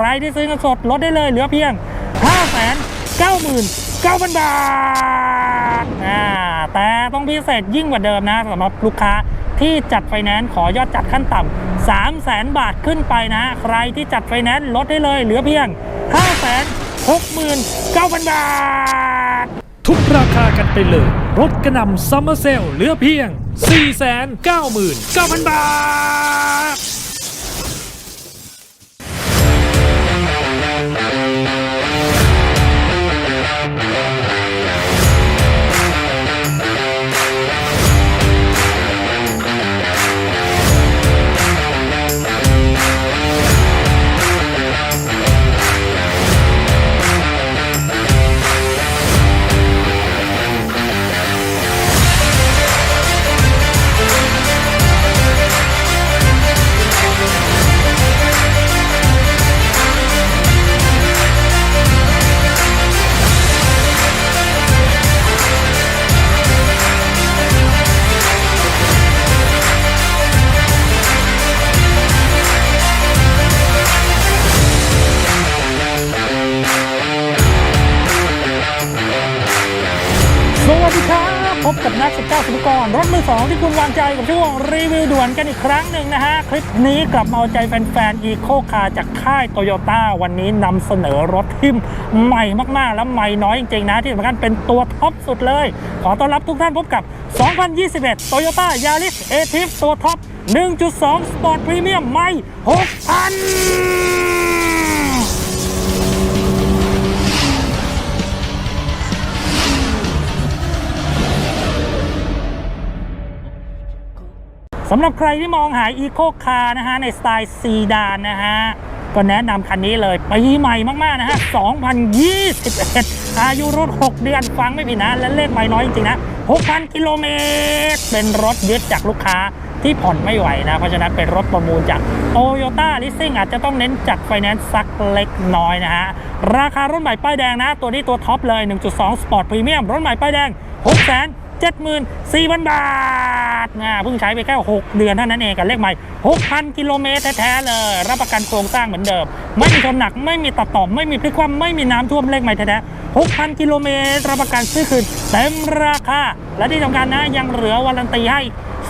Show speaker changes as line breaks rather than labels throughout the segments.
ใครที่ซื้อเงินสดลดได้เลยเหลือเพียง 5 9 9 0 0 0 บาทอ่าแต่ต้องพิเศษยิ่งกว่าเดิมนะสำหรับลูกค้าที่จัดไฟแนนซ์ขอยอดจัดขั้นต่ำ3 0 0แสนบาทขึ้นไปนะ ใครที่จัดไฟแนนซ์ลดได้เลยเหลือเพียง 5 6 9 0 0 0 บาท
ทุกราคากันไปเลยรถกระนำซัมเมอร์เซลเหลือเพียง 499,000 บาท
คุณวางใจกับช่วงรีวิวด่วนกันอีกครั้งหนึ่งนะฮะ คลิปนี้กลับมาเอาใจแฟนๆอีโคคาจากค่ายโตโยต้าวันนี้นำเสนอรถที่ใหม่มากๆ และใหม่น้อยจริงๆนะ ที่สำคัญเป็นตัวท็อปสุดเลย ขอต้อนรับทุกท่านพบกับ 2021 Toyota Yaris a t i v ตัวท็อป 1.2 Sport Premium ใหม่ 6,000 สำหรับใครที่มองหาอีโคคาร์นะฮะ ในสไตล์ซีดานนะฮะ ก็แนะนำคันนี้เลยปีใหม่มาก ๆ นะฮะ 2021 อายุรถ6เดือนฟังไม่ผิดนะ และเลขไม่น้อยจริง ๆ นะ 6,000 กิโลเมตร เป็นรถยึดจากลูกค้าที่ผ่อนไม่ไหวนะ เพราะฉะนั้นเป็นรถประมูลจากโตโยต้าลิสซิ่งอาจจะต้องเน้นจัดไฟแนนซ์สักเล็กน้อยนะฮะ ราคารถใหม่ป้ายแดงนะ ตัวนี้ตัวท็อปเลย 1.2 Sport Premium รถใหม่ป้ายแดง 6 74,000 บาทนะเพิ่งใช้ไปแค่ 6 เดือนเท่านั้นเองกับเลขใหม่ 6,000 กิโลเมตรแท้ๆเลย รับประกันโครงสร้างเหมือนเดิม ไม่มีชนหนัก ไม่มีตัดต่อมไม่มีพลิกคว่ำไม่มีน้ำท่วมเลขใหม่แท้ๆ 6,000 กิโลเมตร รับประกันซื้อคืนเต็มราคา และที่สำคัญนะยังเหลือวารันตีให้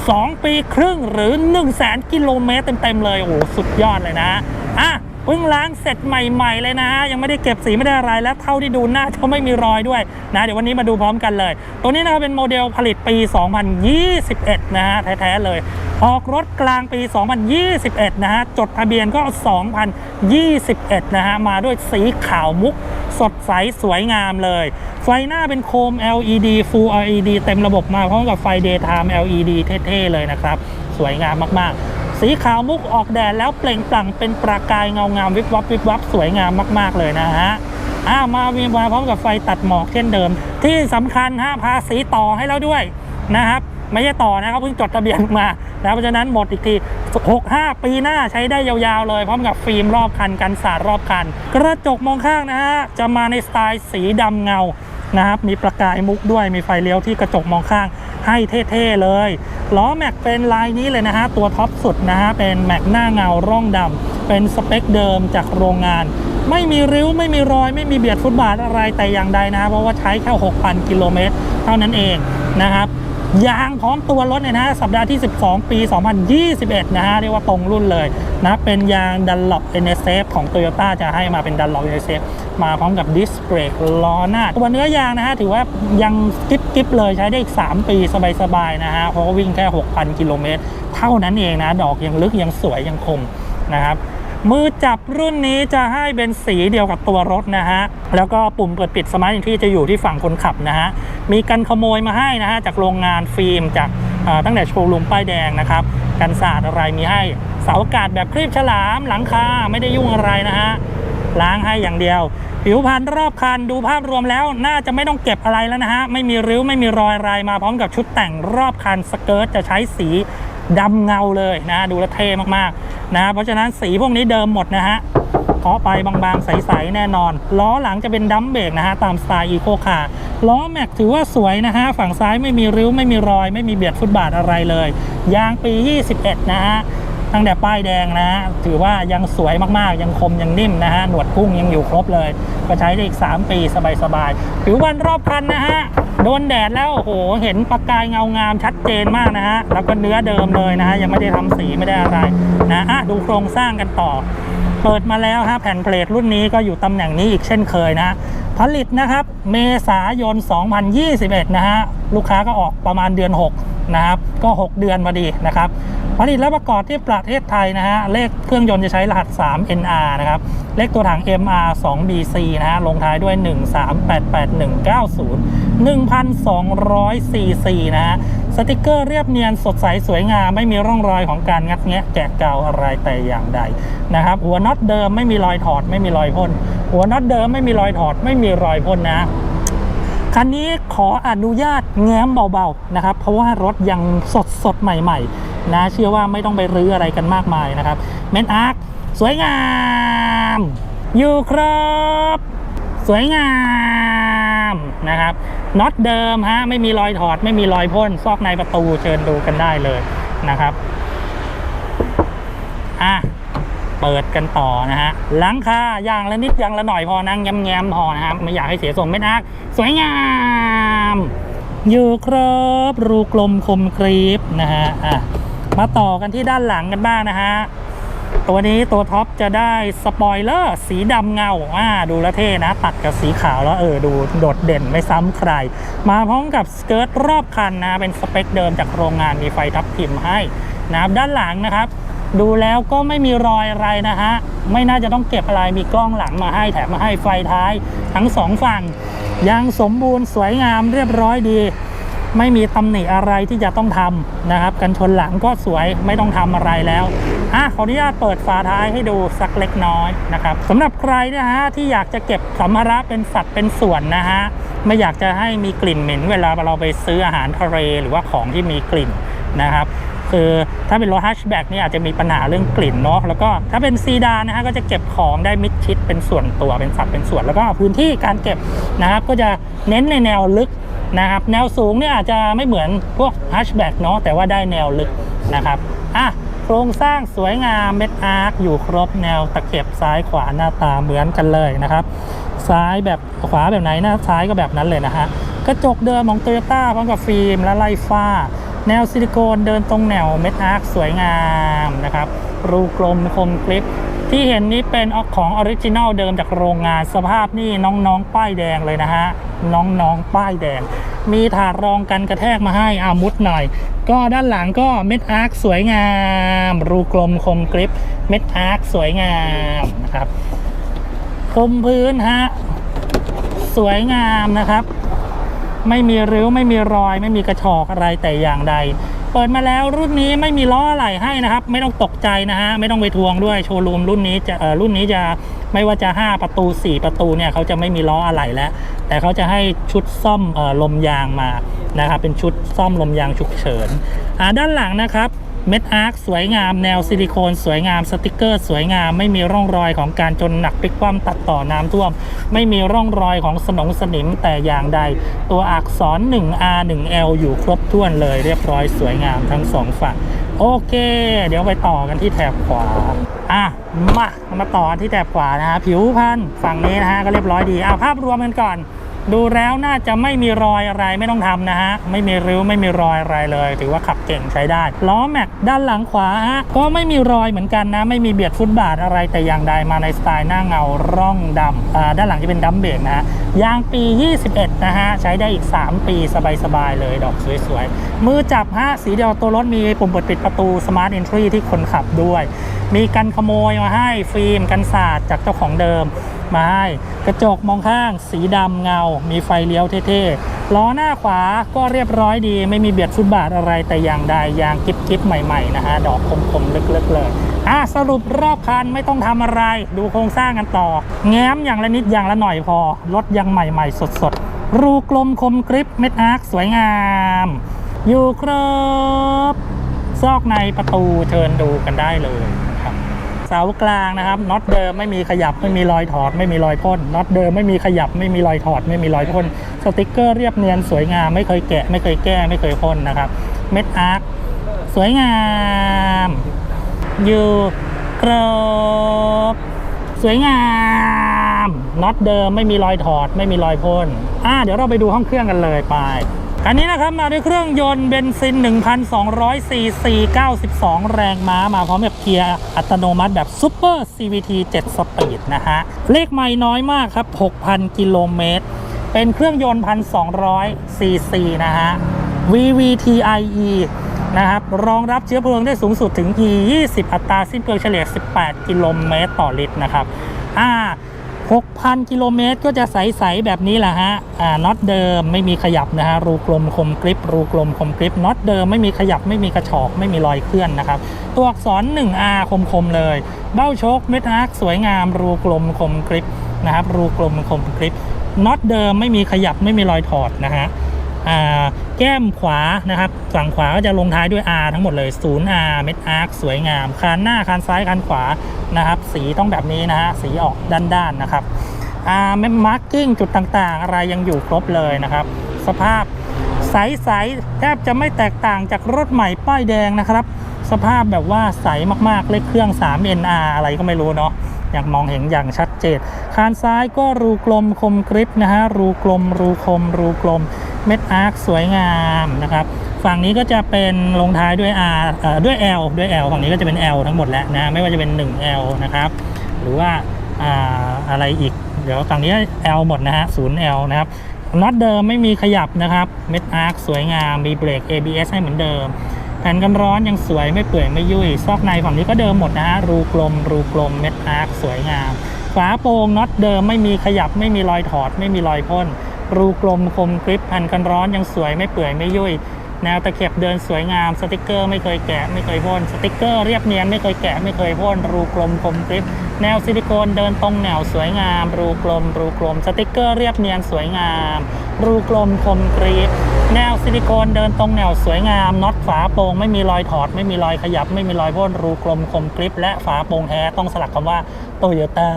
2 ปีครึ่งหรือ 1 0 0 0 0แสนกิโลเมตรเต็มๆเลย โอ้โห สุดยอดเลยนะ อะ เพิ่งล้างเสร็จใหม่ๆเลยนะฮะยังไม่ได้เก็บสีไม่ได้อะไรและเท่าที่ดูหน้าจะไม่มีรอยด้วยนะเดี๋ยววันนี้มาดูพร้อมกันเลย ตัวนี้นะครับเป็นโมเดลผลิตปี 2021 นะฮะแท้ๆเลยออกรถกลางปี 2021 นะฮะ จดทะเบียนก็ 2021 นะฮะ มาด้วยสีขาวมุก สดใสสวยงามเลย ไฟหน้าเป็นโคม LED Full LED เต็มระบบมาพร้อมกับไฟ Daytime LED เท่ ๆ เลยนะครับ สวยงามมาก ๆ สีขาวมุกออกแดดแล้วเปล่งปลั่งเป็นประกายเงางามวิบวับวิบวับสวยงามมาก ๆ เลยนะฮะอ่ามามีมาพร้อมกับไฟตัดหมอกเช่นเดิม ที่สำคัญฮะพาสีต่อให้แล้วด้วยนะครับไม่ใช่ต่อนะครับเพิ่งจดทะเบียนมานะเพราะฉะนั้นหมดอีกที 65 ปีหน้าใช้ได้ยาวๆเลย พร้อมกับฟิล์มรอบคันกันสาดรอบคัน กระจกมองข้างนะฮะจะมาในสไตล์สีดำเงา นะครับ มีประกายมุกด้วย มีไฟเลี้ยวที่กระจกมองข้างให้เท่ๆเลย ล้อแม็กเป็นลายนี้เลยนะฮะ ตัวท็อปสุดนะฮะ เป็นแม็กหน้าเงาร่องดำ เป็นสเปคเดิมจากโรงงาน ไม่มีริ้ว ไม่มีรอย ไม่มีเบียดฟุตบาทอะไรแต่อย่างใดนะฮะเพราะว่าใช้แค่ 6,000 กิโลเมตรเท่านั้นเองนะครับ ยางพร้อมตัวรถเนี่ยนะสัปดาห์ที่ 12 ปี 2021 นะฮะเรียกว่าตรงรุ่นเลยนะเป็นยางดันล็อก NSF ของ Toyota จะให้มาเป็นดันล็อก NSF มาพร้อมกับดิสเบรกล้อหน้า ตัวเนื้อยางนะฮะถือว่ายังกิ๊บกิ๊บเลยใช้ได้อีก 3 ปีสบายๆนะฮะเพราะว่าวิ่งแค่ 6,000 กิโลเมตร เท่านั้นเองนะ ดอกยังลึกยังสวยยังคมนะครับ มือจับรุ่นนี้จะให้เป็นสีเดียวกับตัวรถนะฮะ แล้วก็ปุ่มเปิดปิดสมาร์ทที่จะอยู่ที่ฝั่งคนขับนะฮะ มีกันขโมยมาให้นะฮะ จากโรงงานฟิล์มจากตั้งแต่โชว์รูมป้ายแดงนะครับ กันสาดอะไรมีให้ เสาอากาศแบบครีบฉลามหลังคาไม่ได้ยุ่งอะไรนะฮะ ล้างให้อย่างเดียว ผิวพรรณรอบคันดูภาพรวมแล้วน่าจะไม่ต้องเก็บอะไรแล้วนะฮะ ไม่มีริ้วไม่มีรอยอะไรมาพร้อมกับชุดแต่งรอบคันสเกิร์ตจะใช้สี ดำเงาเลยนะดูแลเท่มากๆนะเพราะฉะนั้นสีพวกนี้เดิมหมดนะฮะเคาะไปบางๆ ใส ๆ แน่นอน ล้อหลังจะเป็นดัมเบรกนะฮะ ตามสไตล์อีโคคาร์ล้อแม็กถือว่าสวยนะฮะ ฝั่งซ้ายไม่มีริ้ว ไม่มีรอย ไม่มีเบียดฟุตบาทอะไรเลย ยางปี 21 นะฮะ ตั้งแต่ป้ายแดงนะฮะถือว่ายังสวยมากๆ ยังคมยังนิ่มนะฮะ หนวดกุ้งยังอยู่ครบเลย ก็ใช้ได้อีก 3 ปีสบายๆผิววันรอบคันนะฮะ โดนแดดแล้วโอ้โห เห็นประกายเงางามชัดเจนมากนะฮะ แล้วก็เนื้อเดิมเลยนะฮะ ยังไม่ได้ทำสีไม่ได้อะไรนะอะดูโครงสร้างกันต่อ เปิดมาแล้วฮะแผ่นเพลทรุ่นนี้ก็อยู่ตำแหน่งนี้อีกเช่นเคยนะผลิตนะครับ เมษายน 2021 นะฮะ ลูกค้าก็ออกประมาณเดือน 6 นะครับ ก็ 6 เดือนพอดีนะครับ ผลิตและประกอบที่ประเทศไทยนะฮะ เลขเครื่องยนต์จะใช้รหัส 3 NR นะครับ เลขตัวถัง MR 2 BC นะฮะ ลงท้ายด้วย 1388190 1,200 cc นะฮะ สติกเกอร์เรียบเนียนสดใสสวยงาม ไม่มีร่องรอยของการงัดแงะแกะเกาอะไรแต่อย่างใดนะครับ หัวน็อตเดิมไม่มีรอยถอด ไม่มีรอยพ่น หัวน็อตเดิมไม่มีรอยถอด ไม่มีรอยพ่นนะคันนี้ขออนุญาตแง้มเบาๆนะครับ เพราะว่ารถยังสดสดใหม่ ๆ นะเชื่อว่าไม่ต้องไปรื้ออะไรกันมากมายนะครับเมนอาร์คสวยงาม อยู่ครับสวยงามนะครับน็อตเดิมฮะไม่มีรอยถอด ไม่มีรอยพ่นซอกในประตูเชิญดูกันได้เลยนะครับอะเปิดกันต่อนะฮะหลังคาอย่างละนิดอย่างละหน่อยพอนั่งแง้มๆพอนะครับไม่อยากให้เสียทรงไม่นักสวยงาม อยู่ครบรูกลมคมกรีบนะฮะอะ มาต่อกันที่ด้านหลังกันบ้างนะฮะ ตัวนี้ตัวท็อปจะได้สปอยเลอร์สีดำเงาอ่าดูแล้วเท่นะ ตัดกับสีขาวแล้วเออดูโดดเด่นไม่ซ้ำใคร มาพร้อมกับสเกิร์ตรอบคันนะ เป็นสเปคเดิมจากโรงงานมีไฟทับทิมให้นะครับด้านหลังนะครับ ดูแล้วก็ไม่มีรอยอะไรนะฮะ ไม่น่าจะต้องเก็บอะไรมีกล้องหลังมาให้แถมมาให้ไฟท้ายทั้งสองฝั่งยังสมบูรณ์สวยงามเรียบร้อยดี ไม่มีตำหนิอะไรที่จะต้องทำนะครับ กันชนหลังก็สวยไม่ต้องทำอะไรแล้วอะขออนุญาตเปิดฝาท้ายให้ดูสักเล็กน้อยนะครับสำหรับใครนะฮะที่อยากจะเก็บสัมภาระเป็นสัตว์เป็นส่วนนะฮะไม่อยากจะให้มีกลิ่นเหม็น เวลาเราไปซื้ออาหารทะเลหรือว่าของที่มีกลิ่นนะครับคือถ้าเป็นรถฮัชแบ็กนี่อาจจะมีปัญหาเรื่องกลิ่นเนาะแล้วก็ถ้าเป็นซีดานนะฮะก็จะเก็บของได้มิดชิดเป็นส่วนตัวเป็นสัดเป็นส่วน แล้วก็พื้นที่การเก็บนะครับก็จะเน้นในแนวลึก นะครับแนวสูงเนี่ยอาจจะไม่เหมือนพวกฮัชแบ็กเนาะแต่ว่าได้แนวลึกนะครับอะโครงสร้างสวยงามเม็ดอาร์คอยู่ครบแนวตะเข็บซ้ายขวาหน้าตาเหมือนกันเลยนะครับ ซ้ายแบบขวาแบบไหนหน้าซ้ายก็แบบนั้นเลยนะฮะกระจกเดิมของโตโยต้าพร้อมกับฟิล์มและไล่ฟ้า แนวซิลิโคนเดินตรงแนวเม็ดอาร์คสวยงามนะครับรูกลมคมกริป ที่เห็นนี้เป็นของออริจินัลเดิมจากโรงงานสภาพนี่น้องๆ ป้ายแดงเลยนะฮะ น้องๆ ป้ายแดง มีถาดรองกันกระแทกมาให้อามุดหน่อย ก็ด้านหลังก็เม็ดอาร์คสวยงาม รูกลมคมกริปเม็ดอาร์คสวยงามนะครับคมพื้นฮะ สวยงามนะครับ ไม่มีริ้วไม่มีรอย ไม่มีกระชอกอะไรแต่อย่างใด เปิดมาแล้วรุ่นนี้ไม่มีล้ออะไรให้นะครับ ไม่ต้องตกใจนะฮะไม่ต้องไปทวงด้วยโชว์รูมรุ่นนี้จะเอ่อรุ่นนี้จะไม่ว่าจะ 5 ประตู 4 ประตูเนี่ยเขาจะไม่มีล้ออะไรแล้ว แต่เขาจะให้ชุดซ่อมเออลมยางมานะครับเป็นชุดซ่อมลมยางฉุกเฉินอ่าด้านหลังนะครับ เม็ดอาร์คสวยงามแนวซิลิโคนสวยงามสติกเกอร์สวยงาม ไม่มีร่องรอยของการจนหนักพลิกคว่ำตัดต่อน้ำท่วม ไม่มีร่องรอยของสนองสนิมแต่อย่างใด ตัวอักษร 1R 1L อยู่ครบถ้วนเลยเรียบร้อยสวยงามทั้งสองฝั่งโอเค เดี๋ยวไปต่อกันที่แถบขวาอะมามาต่อที่แถบขวานะฮะผิวพันธุ์ฝั่งนี้นะฮะก็เรียบร้อยดีอะภาพรวมกันก่อน ดูแล้วน่าจะไม่มีรอยอะไรไม่ต้องทำนะฮะ ไม่มีริ้วไม่มีรอยอะไรเลย ถือว่าขับเก่งใช้ได้ ล้อแม็กด้านหลังขวาฮะก็ไม่มีรอยเหมือนกันนะ ไม่มีเบียดฟุตบาทอะไรแต่อย่างใดมาในสไตล์หน้าเงาร่องดำอ่าด้านหลังจะเป็นดัมเบรกนะฮะยางปี 21 นะฮะ ใช้ได้อีก 3 ปีสบายๆเลยดอกสวยๆ มือจับฮะสีเดียวตัวรถมีปุ่มเปิดปิดประตู Smart Entry ที่คนขับด้วย มีกันขโมยมาให้ฟิล์มกันสาดจากเจ้าของเดิม มาให้กระจกมองข้าง สีดำเงา มีไฟเลี้ยวเท่ๆ ล้อหน้าขวาก็เรียบร้อยดี ไม่มีเบียดฟุตบาทอะไรแต่อย่างใดยางกิ๊บๆใหม่ๆนะฮะดอกคมๆลึกๆเลยอะสรุปรอบคันไม่ต้องทำอะไร ดูโครงสร้างกันต่อ แง้มอย่างละนิดอย่างละหน่อยพอรถยังใหม่ๆ สดๆ รูกลมคมกริปเม็ดอาร์คสวยงาม อยู่ครบซอกในประตูเชิญดูกันได้เลย เสากลางนะครับน็อตเดิมไม่มีขยับไม่มีรอยถอด ไม่มีรอยพ่นน็อตเดิมไม่มีขยับไม่มีรอยถอด ไม่มีรอยพ่นสติกเกอร์เรียบเนียนสวยงามไม่เคยแกะ ไม่เคยแก้ไม่เคยพ่นนะครับเม็ดอาร์คสวยงามอยู่ครบสวยงามน็อตเดิมไม่มีรอยถอด ไม่มีรอยพ่นอ่าเดี๋ยวเราไปดูห้องเครื่องกันเลยไป คันนี้นะครับมาด้วยเครื่องยนต์เบนซิน 1,200ซีซี92 แรงม้ามาพร้อมกับเกียร์อัตโนมัติแบบ Super CVT 7 สปีดนะฮะ เลขไม่น้อยมากครับ 6,000 กิโลเมตร เป็นเครื่องยนต์ 1,200ซีซีนะฮะ VVTIE นะครับ รองรับเชื้อเพลิงได้สูงสุดถึง E20 อัตราสิ้นเปลืองเฉลี่ย 18 กิโลเมตรต่อลิตรนะครับ อ่า 6,000 กิโลเมตรก็จะใส ๆ แบบนี้แหละฮะ อ่า น็อตเดิมไม่มีขยับนะฮะ รูกลมคมกริปรูกลมคมกริปน็อตเดิมไม่มีขยับ ไม่มีกระชอก ไม่มีรอยเคลื่อนนะครับ ตัวอักษร 1R คม ๆ เลย เบ้าโชคเม็ดอาร์คสวยงาม รูกลมคมกริปนะครับ รูกลมคมกริปน็อตเดิมไม่มีขยับ ไม่มีรอยถอดนะฮะ แก้มขวานะครับ ฝั่งขวาก็จะลงท้ายด้วย R ทั้งหมดเลย 0R เม็ดอาร์คสวยงาม คานหน้าคานซ้ายคานขวานะครับ สีต้องแบบนี้นะฮะสีออกด้านๆนะครับอ่าเมมมาร์กิ้งจุดต่างๆ อะไรยังอยู่ครบเลยนะครับ สภาพใสๆแทบจะไม่แตกต่างจากรถใหม่ป้ายแดงนะครับ สภาพแบบว่าใสมากๆเลขเครื่อง 3NR อะไรก็ไม่รู้เนาะอยากมองเห็นอย่างชัดเจนคานซ้ายก็รูกลมคมกริปนะฮะรูกลมรูคมรูกลม เม็ดอาร์คสวยงามนะครับ ฝั่งนี้ก็จะเป็นลงท้ายด้วย R ด้วย L ด้วย L ฝั่งนี้ก็จะเป็น L ทั้งหมดแล้วนะไม่ว่าจะเป็น 1L นะครับหรือว่าอ่าอะไรอีก เดี๋ยวฝั่งนี้ L หมดนะฮะ 0L นะครับน็อตเดิมไม่มีขยับนะครับเม็ดอาร์คสวยงามมีเบรก ABS ให้เหมือนเดิมแผ่นกันร้อนยังสวยไม่เปื่อยไม่ยุ่ย ซอกในฝั่งนี้ก็เดิมหมดนะฮะรูกลม รูกลมเม็ดอาร์คสวยงาม ฝาโปร่งน็อตเดิมไม่มีขยับไม่มีรอยถอด ไม่มีรอยพ่น รูกลมคมกริปแผ่นกันร้อนยังสวยไม่เปื่อยไม่ยุ่ยแนวตะเข็บเดินสวยงามสติกเกอร์ไม่เคยแกะไม่เคยพ่นสติกเกอร์เรียบเนียนไม่เคยแกะไม่เคยพ่นรูกลมคมกริปแนวซิลิโคนเดินตรงแนวสวยงาม รูกลม รูกลม สติกเกอร์เรียบเนียนสวยงาม รูกลมคมกริปแนวซิลิโคนเดินตรงแนวสวยงามน็อตฝาโปร่งไม่มีรอยถอด ไม่มีรอยขยับ ไม่มีรอยพ่นรูกลมคมกริปและฝาโปร่งแท้ต้องสลักคำว่าโตโยต้า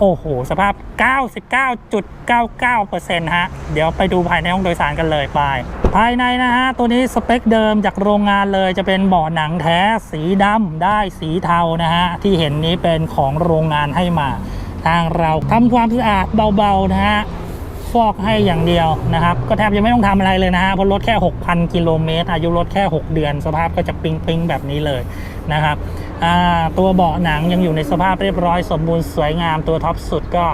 โอ้โห สภาพ 99.99%ฮะ เดี๋ยวไปดูภายในห้องโดยสารกันเลยไป ภายในนะฮะ ตัวนี้สเปคเดิมจากโรงงานเลยจะเป็นเบาะหนังแท้สีดำได้สีเทานะฮะ ที่เห็นนี้เป็นของโรงงานให้มา ทางเราทำความสะอาดเบาๆนะฮะ ฟอกให้อย่างเดียวนะครับ ก็แทบจะไม่ต้องทำอะไรเลยนะฮะ เพราะรถแค่ 6,000 กิโลเมตร อายุรถแค่ 6 เดือน สภาพก็จะปิ๊งปิงๆแบบนี้เลยนะครับตัวเบาะหนังยังอยู่ในสภาพเรียบร้อยสมบูรณ์สวยงามตัวท็อปสุดก็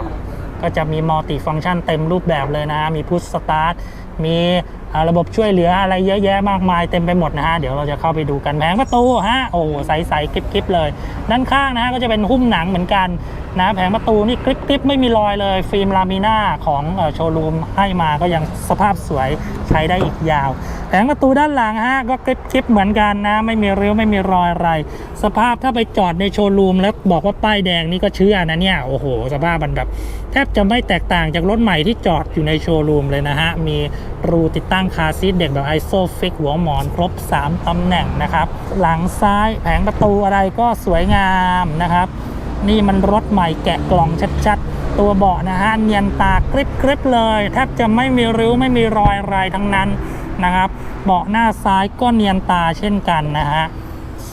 ก็จะมีมัลติฟังก์ชันเต็มรูปแบบเลยนะฮะมีพุชสตาร์ทมีระบบช่วยเหลืออะไรเยอะแยะมากมายเต็มไปหมดนะฮะ เดี๋ยวเราจะเข้าไปดูกันแผงประตูฮะโอ้ใสๆกริบๆเลย ด้านข้างนะฮะก็จะเป็นหุ้มหนังเหมือนกันนะแผงประตูนี่กริบๆไม่มีรอยเลย ฟิล์มลามิน่าของโชว์รูมให้มาก็ยังสภาพสวยใช้ได้อีกยาว แผงประตูด้านหลังฮะก็กริบๆเหมือนกันนะ ไม่มีริ้วไม่มีรอยอะไร สภาพถ้าไปจอดในโชว์รูมแล้วบอกว่าป้ายแดงนี่ก็เชื่อนะเนี่ยโอ้โห สภาพมันแบบแทบจะไม่แตกต่างจากรถใหม่ที่จอดอยู่ในโชว์รูมเลยนะฮะ มีรูติดตั้งคาซีทเด็กแบบไอโซฟิกหัวหมอนครบ 3 ตำแหน่งนะครับ หลังซ้ายแผงประตูอะไรก็สวยงามนะครับ นี่มันรถใหม่แกะกล่องชัดๆ ตัวเบาะนะฮะเนียนตากริบกริบเลย แทบจะไม่มีริ้วไม่มีรอยอะไรทั้งนั้น นะครับ เบาะหน้าซ้ายก็เนียนตาเช่นกันนะฮะ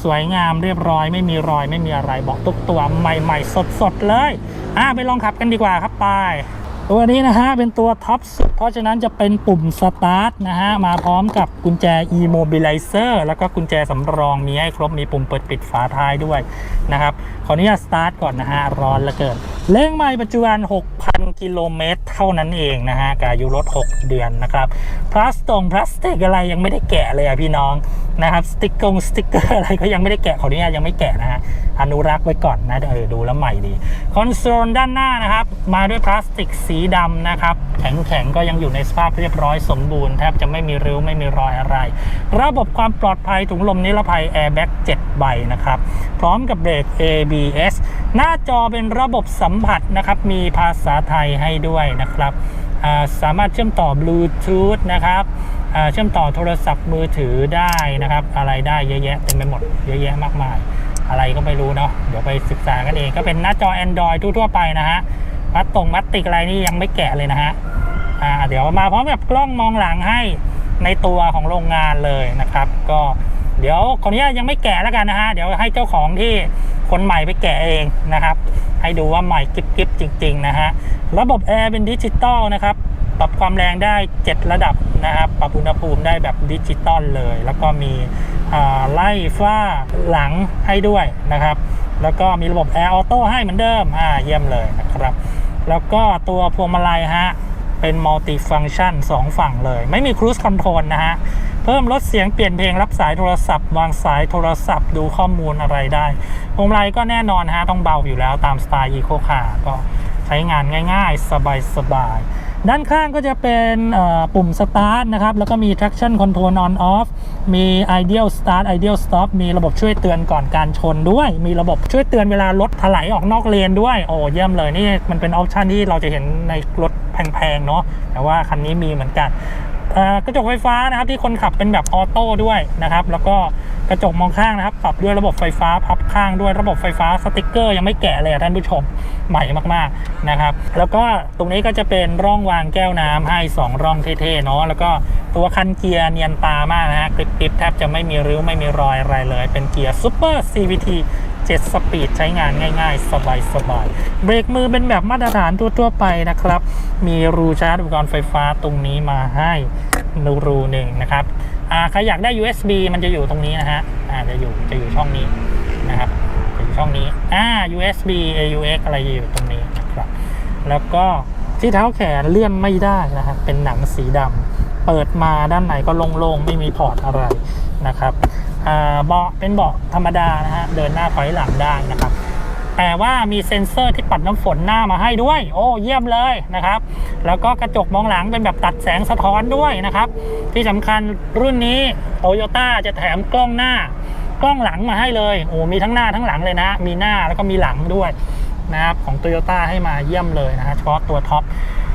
สวยงามเรียบร้อยไม่มีรอยไม่มีอะไรเบอกทุกตัวใหม่ๆ สดๆ เลย อะไปลองขับกันดีกว่าครับไปตัวนี้นะฮะเป็นตัวท็อปสุด เพราะฉะนั้นจะเป็นปุ่มสตาร์ทนะฮะ มาพร้อมกับกุญแจ e-mobilizer แล้วก็กุญแจสำรองมีให้ครบมีปุ่มเปิดปิดฝาท้ายด้วยนะครับ ขออนุญาตสตาร์ทก่อนนะฮะ ร้อนเหลือเกินเร่งไม่ปัจจุบัน 6,000 กิโลเมตรเท่านั้นเองนะฮะกับอายุรถ 6 เดือนนะครับพลาสตงพลาสติกอะไรยังไม่ได้แกะเลยอะพี่น้องนะครับสติ๊กกงสติ๊กเกอร์อะไรก็ยังไม่ได้แกะขออนุญาตยังไม่แกะนะฮะอนุรักษ์ไว้ก่อนนะเออดูแล้วใหม่ดีคอนโซลด้านหน้านะครับ มาด้วยพลาสติกสีดำนะครับ แข็งๆก็ยังอยู่ในสภาพเรียบร้อยสมบูรณ์แทบจะไม่มีริ้วไม่มีรอยอะไร ระบบความปลอดภัยถุงลมนิรภัย Airbag 7ใบนะครับ พร้อมกับเบรก ABS หน้าจอเป็นระบบสัมผัสนะครับ มีภาษาไทยให้ด้วยนะครับ สามารถเชื่อมต่อบลูทูธนะครับ เชื่อมต่อโทรศัพท์มือถือได้นะครับ อะไรได้เยอะแยะเต็มไปหมด เยอะแยะมากมาย อะไรก็ไม่รู้เนาะ เดี๋ยวไปศึกษากันเอง ก็เป็นหน้าจอ Android ทั่วๆไปนะฮะพัดตรงมัดติกอะไรนี่ยังไม่แกะเลยนะฮะเดี๋ยวมาพร้อมกับกล้องมองหลังให้ในตัวของโรงงานเลยนะครับ ก็ เดี๋ยวคนนี้ยังไม่แกะแล้วกันนะฮะ เดี๋ยวให้เจ้าของที่คนใหม่ไปแกะเองนะครับ ให้ดูว่าใหม่กริบจริง ๆ นะฮะ ระบบแอร์เป็นดิจิตอลนะครับ ปรับความแรงได้ 7 ระดับนะครับ ปรับอุณหภูมิได้แบบดิจิตอลเลย แล้วก็มีไล่ฝ้าหลังให้ด้วยนะครับ แล้วก็มีระบบแอร์ออโต้ให้เหมือนเดิม อ่า เยี่ยมเลยนะครับ แล้วก็ตัวพวงมาลัยฮะ เป็นมัลติฟังก์ชัน2ฝั่งเลย ไม่มีครูซคอนโทรลนะฮะ เพิ่มลดเสียงเปลี่ยนเพลงรับสายโทรศัพท์ วางสายโทรศัพท์ดูข้อมูลอะไรได้พวงมาลัยก็แน่นอนฮะ ต้องเบาอยู่แล้วตามสไตล์อีโคคาร์ก็ใช้งานง่าย ๆ สบายๆ ด้านข้างก็จะเป็นปุ่ม Start นะครับ แล้วก็มี Traction Control On Off มี Ideal Start Ideal Stop มีระบบช่วยเตือนก่อนการชนด้วย มีระบบช่วยเตือนเวลารถถลายออกนอกเลนด้วย โอ้เยี่ยมเลยนี่มันเป็นออปชันที่เราจะเห็นในรถแพงๆเนาะแต่ว่าคันนี้มีเหมือนกัน กระจกไฟฟ้านะครับที่คนขับเป็นแบบออโต้ด้วยนะครับ แล้วก็กระจกมองข้างนะครับ ปรับด้วยระบบไฟฟ้าพับข้างด้วยระบบไฟฟ้าสติกเกอร์ยังไม่แกะเลยท่านผู้ชมใหม่มากๆนะครับ แล้วก็ตรงนี้ก็จะเป็นร่องวางแก้วน้ำให้ 2 ร่องเท่ๆเนาะแล้วก็ตัวคันเกียร์เนียนตามากนะฮะกริบๆแทบจะไม่มีริ้วไม่มีรอยอะไรเลย เป็นเกียร์ซูเปอร์ CVT 7 สปีดใช้งานง่าย ๆ สบายๆ เบรกมือเป็นแบบมาตรฐานทั่วๆไปนะครับ มีรูชาร์จอุปกรณ์ไฟฟ้าตรงนี้มาให้รูหนึ่งนะครับใครอยากได้ USB มันจะอยู่ตรงนี้นะฮะอาจะอยู่จะอยู่ช่องนี้นะครับจะอยู่ช่องนี้อ่า USB AUX อะไรอยู่ตรงนี้นะครับ แล้วก็ที่เท้าแขนเลื่อนไม่ได้นะครับเป็นหนังสีดำเปิดมาด้านในก็โล่งๆ ไม่มีพอร์ตอะไรนะครับ เบาะเป็นเบาะธรรมดานะฮะเดินหน้าถอยหลังได้นะครับ แต่ว่ามีเซ็นเซอร์ที่ปัดน้ำฝนหน้ามาให้ด้วย โอ้เยี่ยมเลยนะครับ แล้วก็กระจกมองหลังเป็นแบบตัดแสงสะท้อนด้วยนะครับ ที่สำคัญรุ่นนี้โตโยต้าจะแถมกล้องหน้ากล้องหลังมาให้เลยโอ้มีทั้งหน้าทั้งหลังเลยนะ มีหน้าแล้วก็มีหลังด้วยนะครับของโตโยต้าให้มาเยี่ยมเลยนะฮะเฉพาะตัวท็อป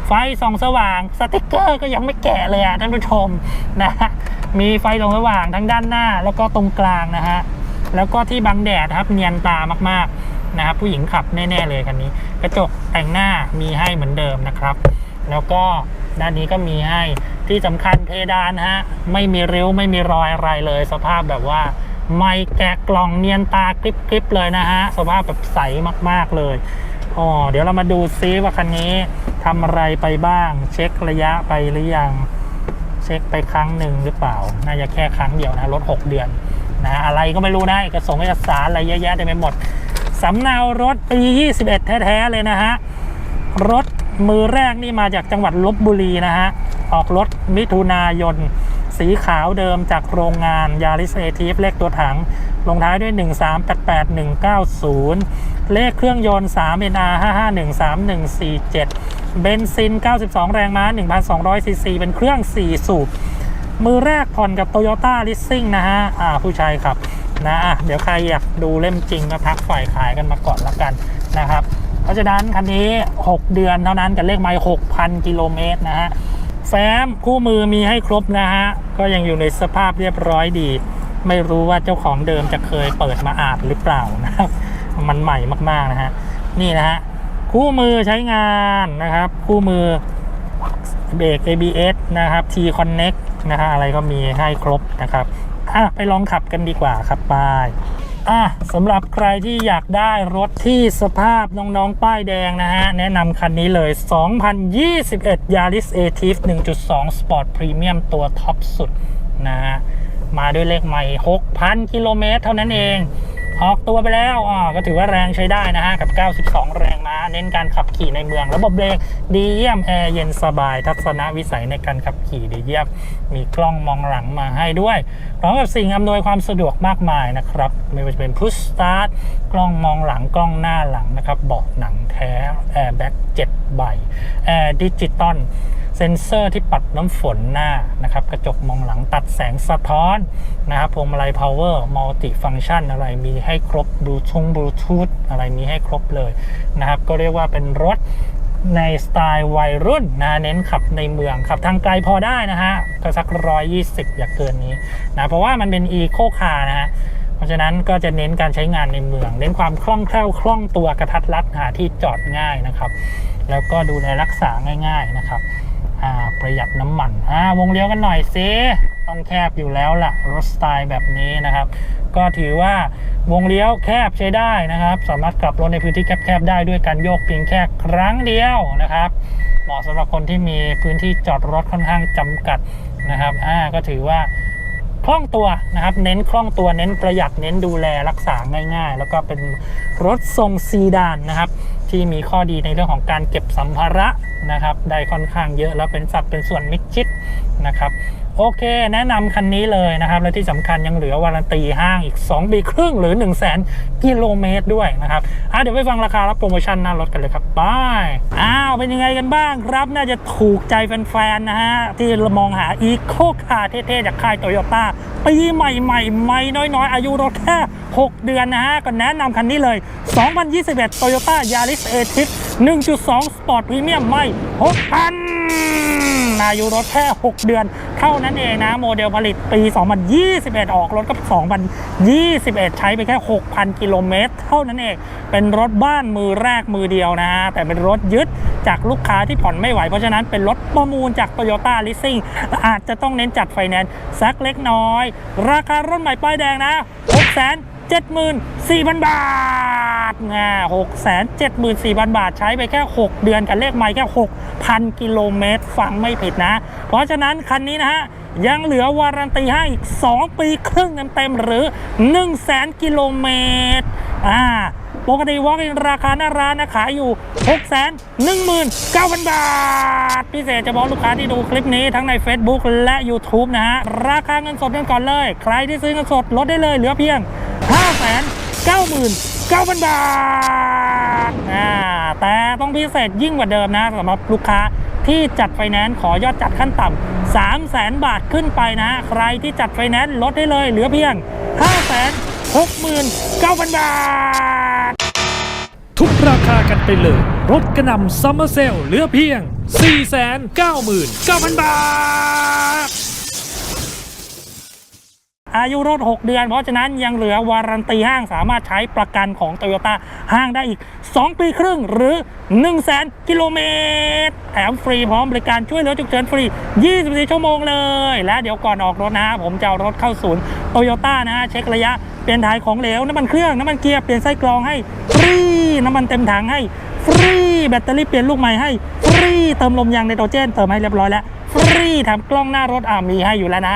ไฟส่องสว่างสติกเกอร์ก็ยังไม่แกะเลยอะท่านผู้ชมนะฮะ มีไฟส่องสว่างทั้งด้านหน้า แล้วก็ตรงกลางนะฮะแล้วก็ที่บังแดดครับเนียนตามากๆนะครับผู้หญิงขับแน่ ๆ เลยคันนี้ กระจกแต่งหน้ามีให้เหมือนเดิมนะครับ แล้วก็ด้านนี้ก็มีให้ที่สำคัญเพดานฮะไม่มีริ้วไม่มีรอยอะไรเลย สภาพแบบว่าไม่แกะกล่องเนียนตากริบๆเลยนะฮะสภาพแบบใสมากๆเลยอ๋อเดี๋ยวเรามาดูซิว่าคันนี้ทำอะไรไปบ้าง เช็คระยะไปหรือยัง เช็คไปครั้งหนึ่งหรือเปล่า น่าจะแค่ครั้งเดียวนะรถ 6 เดือนนะอะไรก็ไม่รู้นะเอกสงค์เอกสารอะไรเยอะแยะเต็มไปหมดสำเนารถปี 21 แท้ๆเลยนะฮะ รถมือแรกนี่มาจากจังหวัดลบบุรีนะฮะ ออกรถมิถุนายน สีขาวเดิมจากโรงงานยาริสเอทีฟเลขตัวถัง ลงท้ายด้วย 1388190 เลขเครื่องยนต์ 3NR 5513147 เบนซิน 92 แรงม้า 1,200 ซีซี เป็นเครื่อง 4 สูบ มือแรกผ่อนกับ Toyota Leasing นะฮะอ่าผู้ชายขับนะอะเดี๋ยวใครอยากดูเล่มจริงก็ทักฝ่ายขายกันมาก่อนละกันนะครับ เพราะฉะนั้นคันนี้ 6 เดือนเท่านั้นกับเลขไมล์6,000 กิโลเมตรนะฮะ แฟ้มคู่มือมีให้ครบนะฮะ ก็ยังอยู่ในสภาพเรียบร้อยดี ไม่รู้ว่าเจ้าของเดิมจะเคยเปิดมาอาบหรือเปล่านะครับ มันใหม่มากๆนะฮะ นี่นะฮะ คู่มือใช้งานนะครับ คู่มือเบรก ABS นะครับ T Connect นะฮะอะไรก็มีให้ครบนะครับอะไปลองขับกันดีกว่าครับไปอะสำหรับใครที่อยากได้รถที่สภาพน้องๆ ป้ายแดงนะฮะ แนะนำคันนี้เลย 2021 Yaris a t i f 1.2 Sport Premium ตัวท็อปสุดนะฮะ มาด้วยเลขใหม่ 6,000 กิโลเมตรเท่านั้นเอง ออกตัวไปแล้วอ่าก็ถือว่าแรงใช้ได้นะฮะ กับ 92 แรงม้า เน้นการขับขี่ในเมือง ระบบเบรกดีเยี่ยม แอร์เย็นสบาย ทัศนวิสัยในการขับขี่ดีเยี่ยม มีกล้องมองหลังมาให้ด้วย พร้อมกับสิ่งอำนวยความสะดวกมากมายนะครับ ไม่ว่าจะเป็น push start กล้องมองหลัง กล้องหน้าหลังนะครับ เบาะหนังแท้ แอร์แบ็ก7ใบ แอร์ดิจิตอล เซ็นเซอร์ที่ปัดน้ำฝนหน้านะครับกระจกมองหลังตัดแสงสะท้อนนะครับพวงมาลัย power multi function อะไรมีให้ครบบลูทูธบลูทูธอะไรมีให้ครบเลยนะครับก็เรียกว่าเป็นรถในสไตล์วัยรุ่นนะเน้นขับในเมืองขับทางไกลพอได้นะฮะก็สักร้อยยี่สิบอย่าเกินนี้นะเพราะว่ามันเป็น eco car นะฮะเพราะฉะนั้นก็จะเน้นการใช้งานในเมือง เน้นความคล่องแคล่วคล่องตัวกระทัดรัดหาที่จอดง่ายนะครับ แล้วก็ดูแลรักษาง่าย ๆนะครับ อ่าประหยัดน้ำมันอ่าวงเลี้ยวกันหน่อยสิต้องแคบอยู่แล้วล่ะรถสไตล์แบบนี้นะครับ ก็ถือว่าวงเลี้ยวแคบใช้ได้นะครับ สามารถกลับรถในพื้นที่แคบๆได้ด้วยการโยกเพียงแค่ครั้งเดียวนะครับ เหมาะสำหรับคนที่มีพื้นที่จอดรถค่อนข้างจำกัดนะครับอ่าก็ถือว่า คล่องตัวนะครับ เน้นคล่องตัวเน้นประหยัดเน้นดูแลรักษาง่าย ๆ แล้วก็เป็นรถทรงซีดานนะครับ ที่มีข้อดีในเรื่องของการเก็บสัมภาระนะครับ ได้ค่อนข้างเยอะแล้วเป็นสัดเป็นส่วนมิดชิดนะครับ โอเค แนะนำคันนี้เลยนะครับ และที่สำคัญยังเหลือวารันตีห้างอีก 2 ปีครึ่งหรือ 1 0 0 0 0แสนกิโลเมตรด้วยนะครับอะเดี๋ยวไปฟังราคาและโปรโมชั่นหน้ารถกันเลยครับบายอ้าว เป็นยังไงกันบ้างครับ น่าจะถูกใจแฟนๆนะฮะ ที่มองหาอีโคคาร์เท่ๆ จากค่ายโตโยต้าปีใหม่ๆใหม่น้อยๆ อายุรถแค่ 6 เดือนนะฮะ ก็แนะนำคันนี้เลย 2021 Toyota Yaris a t i p 1.2 Sport Premium ไม่6,000 อายุรถแค่ 6 เดือน เท่านั้นเองนะ โมเดลผลิตปี 2021 ออกรถก็ 2021 ใช้ไปแค่ 6,000 กิโลเมตร เท่านั้นเอง เป็นรถบ้านมือแรกมือเดียวนะ แต่เป็นรถยึดจากลูกค้าที่ผ่อนไม่ไหว เพราะฉะนั้นเป็นรถประมูลจาก Toyota Leasing อาจจะต้องเน้นจัดไฟแนนซ์สักเล็กน้อย ราคารถใหม่ป้ายแดงนะ6 0 0 0 74,000 บาทนะ674,000 บาท ใช้ไปแค่ 6 เดือนกับเลขไมล์แค่ 6,000 กิโลเมตร ฟังไม่ผิดนะ เพราะฉะนั้นคันนี้นะฮะยังเหลือวารันตีให้อีก 2 ปีครึ่งเต็มๆหรือ 100,000กิโลเมตรอ่าปกติวอล์กอินราคาหน้าร้านนะขายอยู่ 6 1 9 0 0 0 บาท พิเศษเฉพาะลูกค้าที่ดูคลิปนี้ทั้งใน Facebook และ YouTube นะฮะ ราคาเงินสดกันก่อนเลย ใครที่ซื้อเงินสดลดได้เลยเหลือเพียง 5 9 9 0 0 0บาทอ่าแต่ต้องพิเศษยิ่งกว่าเดิมนะสำหรับลูกค้าที่จัดไฟแนนซ์ขอยอดจัดขั้นต่ำ3 0 0 0 0 0บาทขึ้นไปนะ ใครที่จัดไฟแนนซ์ลดได้เลยเหลือเพียง5 6 9 0 0 0บาท
ทุกราคากันไปเลย รถกระนำซัมเมอร์เซลเหลือเพียง 499,000 บาท
อายุรถ 6 เดือน เพราะฉะนั้นยังเหลือวารันตีห้างสามารถใช้ประกันของ Toyota ห้างได้อีก 2 ปีครึ่งหรือ 1 0 0 0 0แกิโลเมตรแถมฟรีพร้อมบริการช่วยเหลือฉุกเฉินฟรี 24 ชั่วโมงเลย และเดี๋ยวก่อนออกรถนะผมจะเอารถเข้าศูนย์ Toyota นะเช็คระยะเปลี่ยนถ่ายของเหลวน้ำมันเครื่องน้ำมันเกียร์เปลี่ยนไส้กรองให้ฟรีน้ำมันเต็มถังให้ฟรีแบตเตอรี่เปลี่ยนลูกใหม่ให้ฟรีเติมลมยางไนโตรเจนเติมให้เรียบร้อยแล้วฟรีแถมกล้องหน้ารถอ่ามีให้อยู่แล้วนะ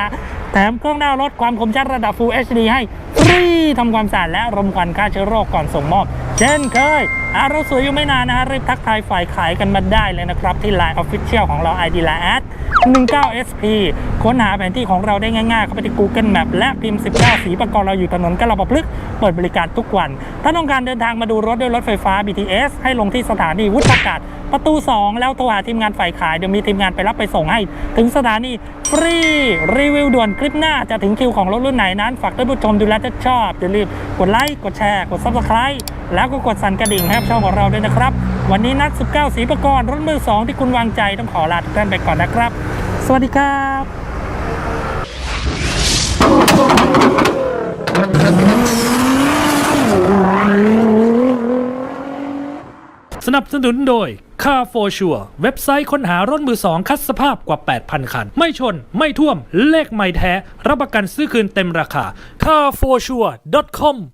แถมเครื่องหน้ารถความคมชัดระดับ Full HD ให้ฟรีทำความสะอาดและรมควันฆ่าเชื้อโรคก่อนส่งมอบ เช่นเคยอารถสวยอยู่ไม่นานนะฮะรีบทักทายฝ่ายขายกันมาได้เลยนะครับ ที่ Line Official ของเรา ID Line at 19SP ค้นหาแผนที่ของเราได้ง่ายๆ เข้าไปที่ Google Map และพิมพ์ 19 สีประกอบเราอยู่ถนนกระปะพลึกษ์เปิดบริการทุกวัน ถ้าต้องการเดินทางมาดูรถด้วยรถไฟฟ้า BTS ให้ลงที่สถานีวุฒากาศ ประตู 2 แล้วโทรหาทีมงานฝ่ายขาย เดี๋ยวมีทีมงานไปรับไปส่งให้ ถึงสถานีฟรีรีวิวด่วนคลิปหน้าจะถึงคิวของรถรุ่นไหนนั้นฝากท่านผู้ชมดูแลถ้าชอบอย่าลืมกดไลค์กดแชร์กด Subscribe แล้วก็กดสั่นกระดิ่งให้ช่องของเราด้วยนะครับ วันนี้นัด 19 สีประกรณ์รถมือ 2 ที่คุณวางใจต้องขอลาทุกท่านไปก่อนนะครับ สวัสดีครับ
สนับสนุนโดย Car for Sure เว็บไซต์ค้นหารถมือสองคัดสภาพกว่า 8,000 คัน ไม่ชน ไม่ท่วม เลขไม่แท้ รับประกันซื้อคืนเต็มราคา carforsure.com